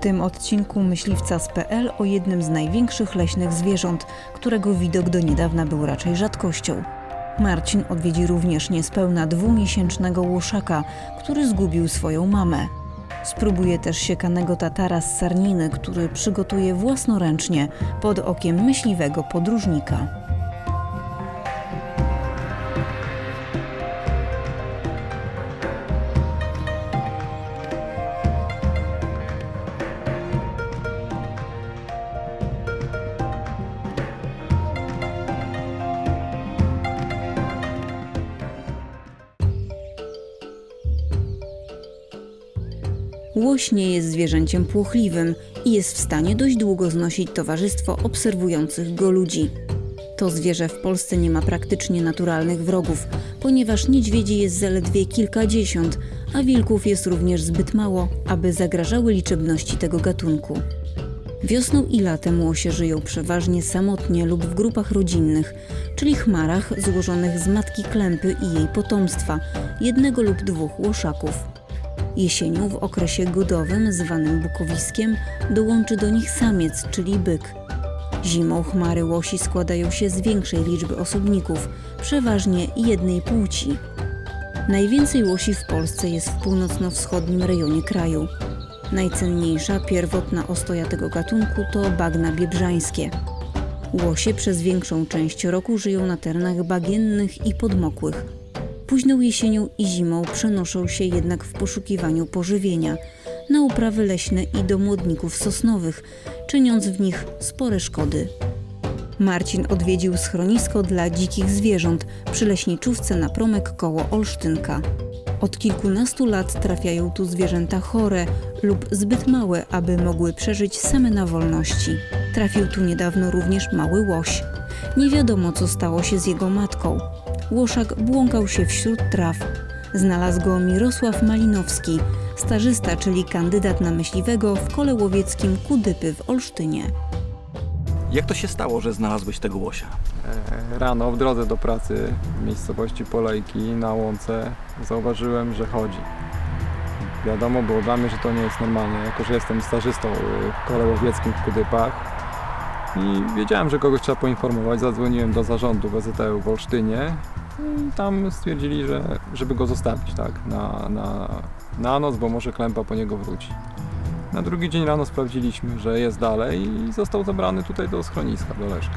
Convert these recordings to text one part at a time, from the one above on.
tym odcinku myśliwca z PL o jednym z największych leśnych zwierząt, którego widok do niedawna był raczej rzadkością. Marcin odwiedzi również niespełna dwumiesięcznego łoszaka, który zgubił swoją mamę. Spróbuje też siekanego tatara z sarniny, który przygotuje własnoręcznie pod okiem myśliwego podróżnika. Łoś nie jest zwierzęciem płochliwym i jest w stanie dość długo znosić towarzystwo obserwujących go ludzi. To zwierzę w Polsce nie ma praktycznie naturalnych wrogów, ponieważ niedźwiedzi jest zaledwie kilkadziesiąt, a wilków jest również zbyt mało, aby zagrażały liczebności tego gatunku. Wiosną i latem łosie żyją przeważnie samotnie lub w grupach rodzinnych, czyli chmarach złożonych z matki klępy i jej potomstwa, jednego lub dwóch łoszaków. Jesienią w okresie godowym, zwanym bukowiskiem, dołączy do nich samiec, czyli byk. Zimą chmary łosi składają się z większej liczby osobników, przeważnie jednej płci. Najwięcej łosi w Polsce jest w północno-wschodnim rejonie kraju. Najcenniejsza, pierwotna ostoja tego gatunku to bagna biebrzańskie. Łosie przez większą część roku żyją na terenach bagiennych i podmokłych. Późną jesienią i zimą przenoszą się jednak w poszukiwaniu pożywienia na uprawy leśne i do młodników sosnowych, czyniąc w nich spore szkody. Marcin odwiedził schronisko dla dzikich zwierząt przy leśniczówce na promek koło Olsztynka. Od kilkunastu lat trafiają tu zwierzęta chore lub zbyt małe, aby mogły przeżyć same na wolności. Trafił tu niedawno również mały łoś. Nie wiadomo, co stało się z jego matką. Łoszak błąkał się wśród traw. Znalazł go Mirosław Malinowski, stażysta, czyli kandydat na myśliwego w kole łowieckim Kudypy w Olsztynie. Jak to się stało, że znalazłeś tego łosia? E, Rano w drodze do pracy w miejscowości Polejki na łące zauważyłem, że chodzi. Wiadomo było dla mnie, że to nie jest normalne, jako że jestem stażystą y, w kole łowieckim w Kudypach i wiedziałem, że kogoś trzeba poinformować. Zadzwoniłem do zarządu WZT w Olsztynie i tam stwierdzili, że żeby go zostawić tak, na, na, na noc, bo może klępa po niego wróci. Na drugi dzień rano sprawdziliśmy, że jest dalej i został zabrany tutaj do schroniska, do Leszka.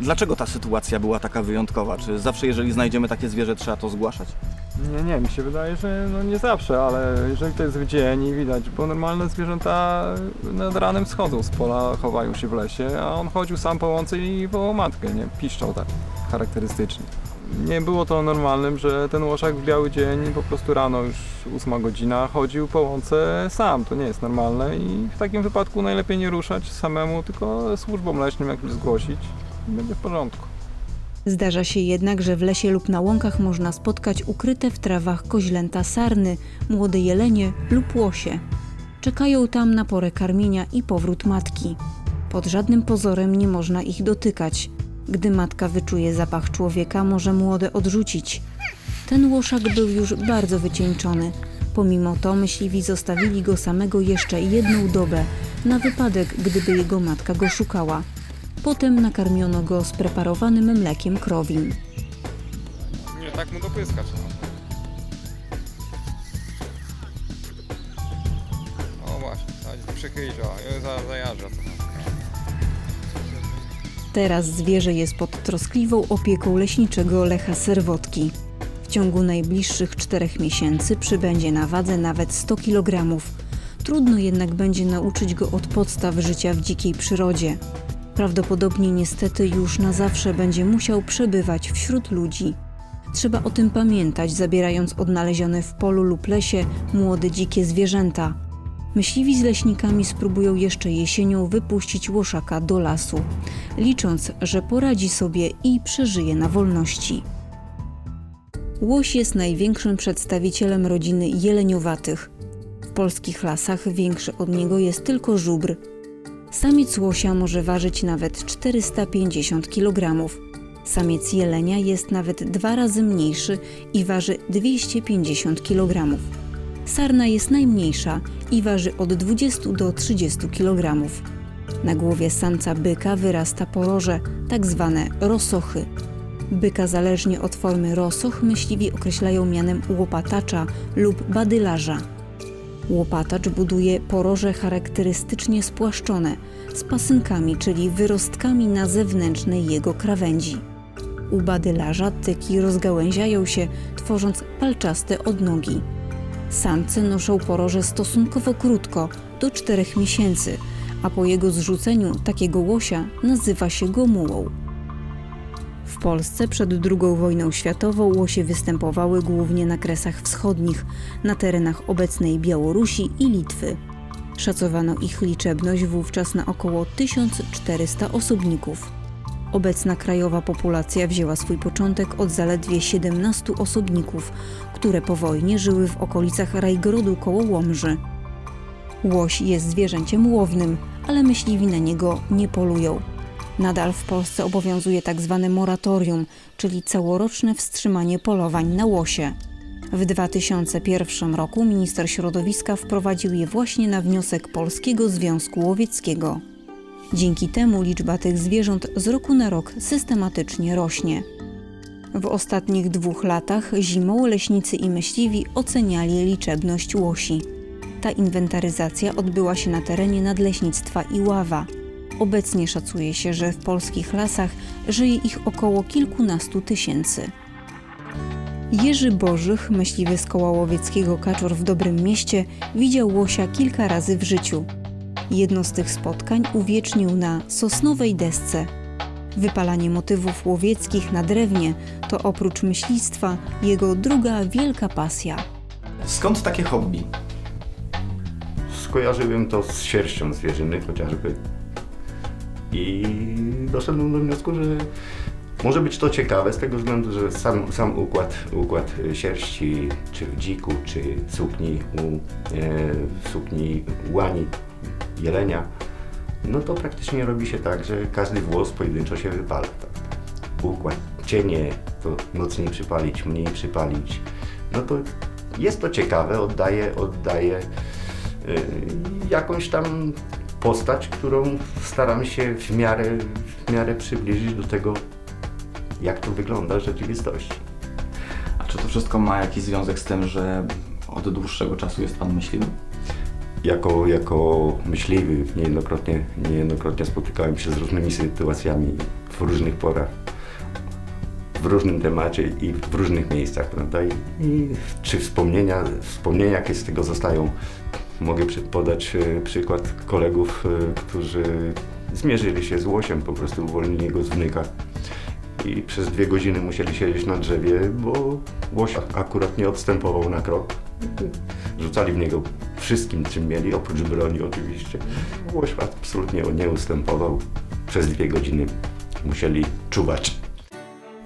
Dlaczego ta sytuacja była taka wyjątkowa? Czy zawsze, jeżeli znajdziemy takie zwierzę, trzeba to zgłaszać? Nie, nie, mi się wydaje, że no nie zawsze, ale jeżeli to jest w dzień i widać, bo normalne zwierzęta nad ranem schodzą z pola, chowają się w lesie, a on chodził sam po łące i wołał matkę, nie? Piszczał tak charakterystycznie. Nie było to normalnym, że ten łoszak w biały dzień, po prostu rano już 8 godzina, chodził po łące sam. To nie jest normalne i w takim wypadku najlepiej nie ruszać samemu, tylko służbom leśnym jakimś zgłosić i będzie w porządku. Zdarza się jednak, że w lesie lub na łąkach można spotkać ukryte w trawach koźlęta sarny, młode jelenie lub łosie. Czekają tam na porę karmienia i powrót matki. Pod żadnym pozorem nie można ich dotykać. Gdy matka wyczuje zapach człowieka, może młode odrzucić. Ten łoszak był już bardzo wycieńczony. Pomimo to myśliwi zostawili go samego jeszcze jedną dobę, na wypadek, gdyby jego matka go szukała. Potem nakarmiono go spreparowanym mlekiem krowim. Nie, tak mu dopyskać. No właśnie, przychylić, o, to. Teraz zwierzę jest pod troskliwą opieką leśniczego Lecha Serwotki. W ciągu najbliższych czterech miesięcy przybędzie na wadze nawet 100 kg. Trudno jednak będzie nauczyć go od podstaw życia w dzikiej przyrodzie. Prawdopodobnie niestety już na zawsze będzie musiał przebywać wśród ludzi. Trzeba o tym pamiętać, zabierając odnalezione w polu lub lesie młode dzikie zwierzęta. Myśliwi z leśnikami spróbują jeszcze jesienią wypuścić łoszaka do lasu, licząc, że poradzi sobie i przeżyje na wolności. Łoś jest największym przedstawicielem rodziny jeleniowatych. W polskich lasach większy od niego jest tylko żubr. Samiec łosia może ważyć nawet 450 kg. Samiec jelenia jest nawet dwa razy mniejszy i waży 250 kg. sarna jest najmniejsza i waży od 20 do 30 kg. Na głowie samca byka wyrasta poroże, tak zwane rosochy. Byka zależnie od formy rosoch myśliwi określają mianem łopatacza lub badylarza. Łopatacz buduje poroże charakterystycznie spłaszczone, z pasynkami, czyli wyrostkami na zewnętrznej jego krawędzi. U badylarza tyki rozgałęziają się, tworząc palczaste odnogi. Samce noszą poroże stosunkowo krótko, do 4 miesięcy, a po jego zrzuceniu takiego łosia nazywa się gomułą. W Polsce przed II wojną światową łosie występowały głównie na Kresach Wschodnich, na terenach obecnej Białorusi i Litwy. Szacowano ich liczebność wówczas na około 1400 osobników. Obecna krajowa populacja wzięła swój początek od zaledwie 17 osobników, które po wojnie żyły w okolicach Rajgrodu koło Łomży. Łoś jest zwierzęciem łownym, ale myśliwi na niego nie polują. Nadal w Polsce obowiązuje tzw. moratorium, czyli całoroczne wstrzymanie polowań na łosie. W 2001 roku minister środowiska wprowadził je właśnie na wniosek Polskiego Związku Łowieckiego. Dzięki temu liczba tych zwierząt z roku na rok systematycznie rośnie. W ostatnich dwóch latach zimą leśnicy i myśliwi oceniali liczebność łosi. Ta inwentaryzacja odbyła się na terenie Nadleśnictwa Iława. Obecnie szacuje się, że w polskich lasach żyje ich około kilkunastu tysięcy. Jerzy Bożych, myśliwy z koła łowieckiego Kaczor w Dobrym Mieście, widział łosia kilka razy w życiu. Jedno z tych spotkań uwiecznił na sosnowej desce. Wypalanie motywów łowieckich na drewnie to oprócz myślistwa jego druga wielka pasja. Skąd takie hobby? Skojarzyłem to z sierścią zwierzyny chociażby. I doszedłem do wniosku, że może być to ciekawe z tego względu, że sam, sam układ, układ sierści, czy w dziku, czy sukni, u, e, w sukni łani, jelenia, no to praktycznie robi się tak, że każdy włos pojedynczo się wypala. Tak. Układ cienie, to mocniej przypalić, mniej przypalić. No to jest to ciekawe, oddaje, oddaje y, jakąś tam postać, którą staram się w miarę, w miarę przybliżyć do tego, jak to wygląda w rzeczywistości. A czy to wszystko ma jakiś związek z tym, że od dłuższego czasu jest Pan myśliwy? Jako, jako myśliwy niejednokrotnie, niejednokrotnie spotykałem się z różnymi sytuacjami w różnych porach, w różnym temacie i w różnych miejscach, prawda? I, i czy wspomnienia, wspomnienia jakie z tego zostają? Mogę podać e, przykład kolegów, e, którzy zmierzyli się z łosiem, po prostu uwolnili go z wnyka i przez dwie godziny musieli siedzieć na drzewie, bo łoś akurat nie odstępował na krok. Rzucali w niego wszystkim, czym mieli, oprócz broni oczywiście. Łoś absolutnie nie ustępował. Przez dwie godziny musieli czuwać.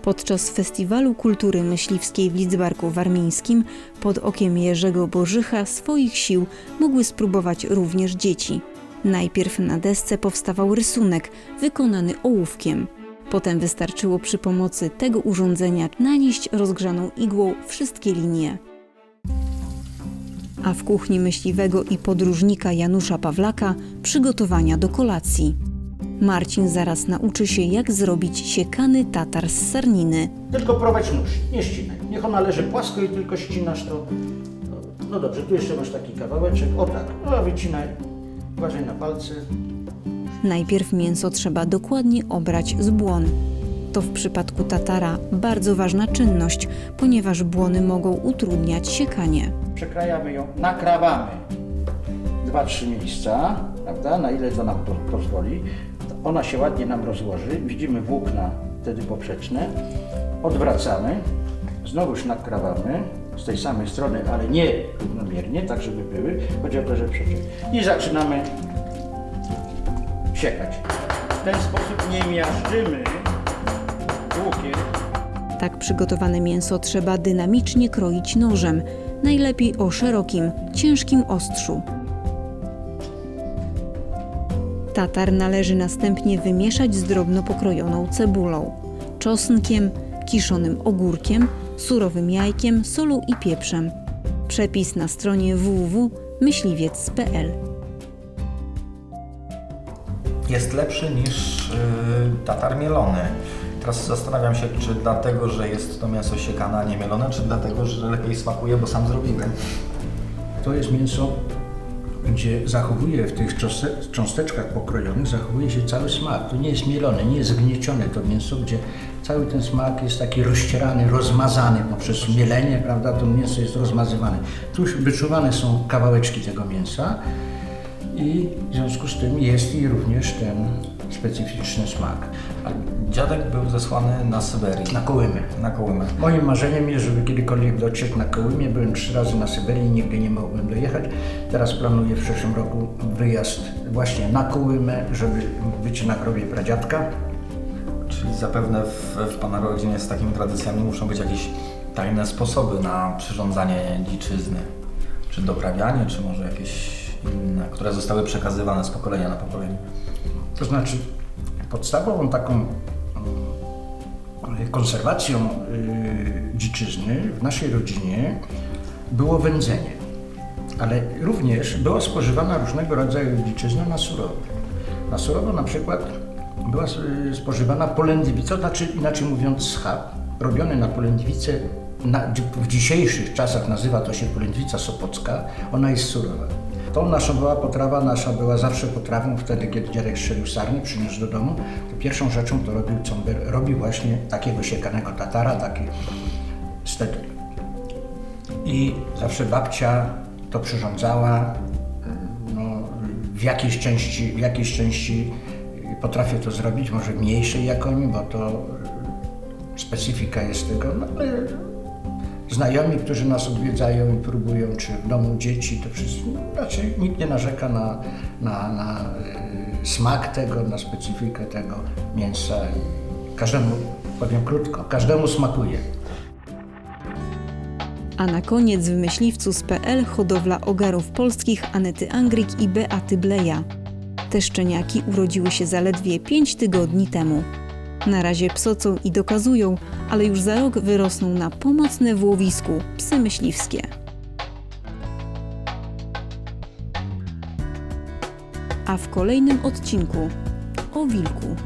Podczas Festiwalu Kultury Myśliwskiej w Lidzbarku Warmińskim pod okiem Jerzego Bożycha swoich sił mogły spróbować również dzieci. Najpierw na desce powstawał rysunek wykonany ołówkiem. Potem wystarczyło przy pomocy tego urządzenia nanieść rozgrzaną igłą wszystkie linie. A w kuchni myśliwego i podróżnika Janusza Pawlaka przygotowania do kolacji. Marcin zaraz nauczy się, jak zrobić siekany tatar z sarniny. Tylko prowadź nóż, nie ścinaj. Niech ona leży płasko i tylko ścinasz to. No, dobrze, tu jeszcze masz taki kawałeczek. O tak, no wycinaj. Uważaj na palce. Najpierw mięso trzeba dokładnie obrać z błon. To w przypadku tatara bardzo ważna czynność, ponieważ błony mogą utrudniać siekanie. Przekrajamy ją, nakrawamy. Dwa, trzy miejsca, prawda? Na ile to nam pozwoli. Ona się ładnie nam rozłoży. Widzimy włókna wtedy poprzeczne. Odwracamy. Znowuż nakrawamy z tej samej strony, ale nie równomiernie, tak żeby były. Chodzi o to, że przeciąg. I zaczynamy siekać. W ten sposób nie miażdżymy łukiem. Tak przygotowane mięso trzeba dynamicznie kroić nożem, najlepiej o szerokim, ciężkim ostrzu. Tatar należy następnie wymieszać z drobno pokrojoną cebulą, czosnkiem, kiszonym ogórkiem, surowym jajkiem, solą i pieprzem. Przepis na stronie www.myśliwiec.pl. jest lepszy niż y, tatar mielony. Teraz zastanawiam się, czy dlatego, że jest to mięso siekane, a nie mielone, czy dlatego, że lepiej smakuje, bo sam zrobiłem. To jest mięso, gdzie zachowuje w tych cząste- cząsteczkach pokrojonych, zachowuje się cały smak. To nie jest mielone, nie jest gniecione to mięso, gdzie cały ten smak jest taki rozcierany, rozmazany poprzez mielenie, prawda? To mięso jest rozmazywane. Tu wyczuwane są kawałeczki tego mięsa i w związku z tym jest i również ten specyficzny smak. A dziadek był zesłany na Syberię, Na kołymy. na Kołymę. Moim marzeniem jest, żeby kiedykolwiek dotrzeć na Kołymie. Byłem trzy razy na Syberii, nigdy nie mogłem dojechać. Teraz planuję w przyszłym roku wyjazd właśnie na Kołymę, żeby być na grobie pradziadka. Czyli zapewne w, w Pana rodzinie z takimi tradycjami muszą być jakieś tajne sposoby na przyrządzanie dziczyzny. Czy doprawianie, czy może jakieś które zostały przekazywane z pokolenia na pokolenie. To znaczy podstawową taką mm, konserwacją y, dziczyzny w naszej rodzinie było wędzenie. Ale również była spożywana różnego rodzaju dziczyzna na surowo. Na surowo na przykład była y, spożywana polędwica, to znaczy inaczej mówiąc schab, robiony na polędwicę, na, w dzisiejszych czasach nazywa to się polędwica sopocka, ona jest surowa. To nasza była potrawa, nasza była zawsze potrawą wtedy, kiedy dziadek strzelił sarny, przyniósł do domu, to pierwszą rzeczą to robił cąber, robił właśnie takiego siekanego tatara, taki stek. I zawsze babcia to przyrządzała, no, w jakiejś części, w jakiejś części potrafię to zrobić, może mniejszej jak oni, bo to specyfika jest tego, no znajomi, którzy nas odwiedzają i próbują, czy w domu dzieci, to wszyscy, no, raczej nikt nie narzeka na, na, na y, smak tego, na specyfikę tego mięsa. Każdemu, powiem krótko, każdemu smakuje. A na koniec w myśliwcu z PL hodowla ogarów polskich Anety Angrik i Beaty Bleja. Te szczeniaki urodziły się zaledwie 5 tygodni temu. Na razie psocą i dokazują, ale już za rok wyrosną na pomocne w łowisku psy myśliwskie. A w kolejnym odcinku o wilku.